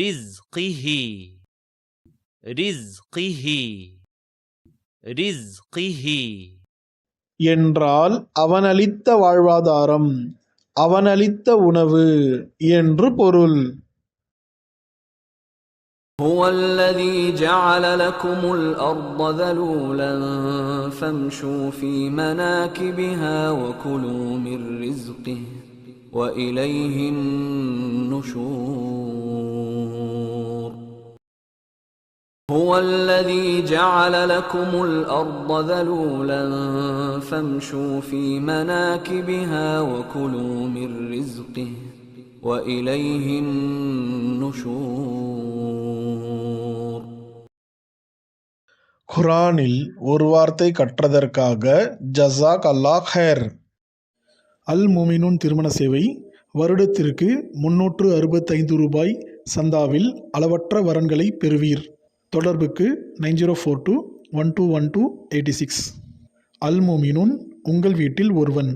رزقه رزقه رزقه என்றால் அவனளித்த வாழ்வாதாரம் அவனளித்த உணவு என்று பொருள் هو الذي جعل لكم الأرض ذلولا فامشوا في مناكبها وكلوا من رزقه وإليه النشور هو الذي جعل لكم الأرض ذلولا فامشوا في مناكبها وكلوا من رزقه وإليه النشور குரானில் ஒரு வார்த்தை கற்றதற்காக ஜஸாக் அல்லாஹ் ஹேர் அல் முமினுன் திருமண சேவை வருடத்திற்கு முன்னூற்று அறுபத்தைந்து ரூபாய் சந்தாவில் அளவற்ற வரன்களை பெறுவீர் தொடர்புக்கு nine zero four two one two one two eighty six. அல் மோமினூன் உங்கள் வீட்டில் ஒருவன்.